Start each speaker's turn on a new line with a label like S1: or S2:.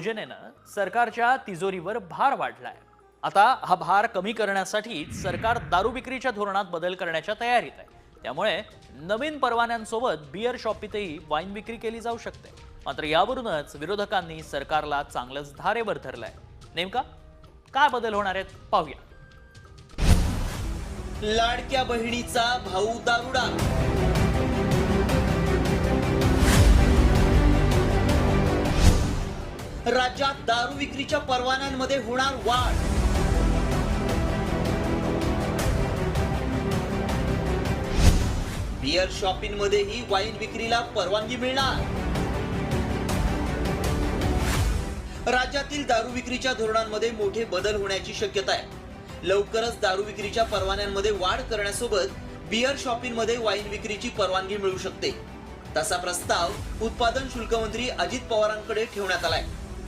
S1: योजनेनं सरकारच्या तिजोरीवर भार वाढलाय. आता हा भार कमी करण्यासाठी सरकार दारू विक्रीच्या धोरणात बदल करण्याच्या तयारीत आहे. त्यामुळे नवीन परवान्यांसोबत बिअर शॉपीतही वाईन विक्री केली जाऊ शकते. मात्र यावरूनच विरोधकांनी सरकारला चांगलंच धारेवर धरलंय. नेमका काय बदल होणार आहेत पाहूया.
S2: लाडक्या बहिणीचा भाऊ दारुडा. राज्यात दारू विक्रीच्या परवान्यांमध्ये होणार वाढ. बिअर शॉपिंग मध्येही वाईन विक्रीला परवानगी मिळणार. राज्यातील दारू विक्रीच्या धोरणांमध्ये मोठे बदल होण्याची शक्यता आहे. लवकरच दारू विक्रीच्या परवान्यांमध्ये वाढ करण्यासोबत बिअर शॉपिंगमध्ये वाईन विक्रीची परवानगी मिळू शकते. तसा प्रस्ताव उत्पादन शुल्क मंत्री अजित पवारांकडे ठेवण्यात आलाय.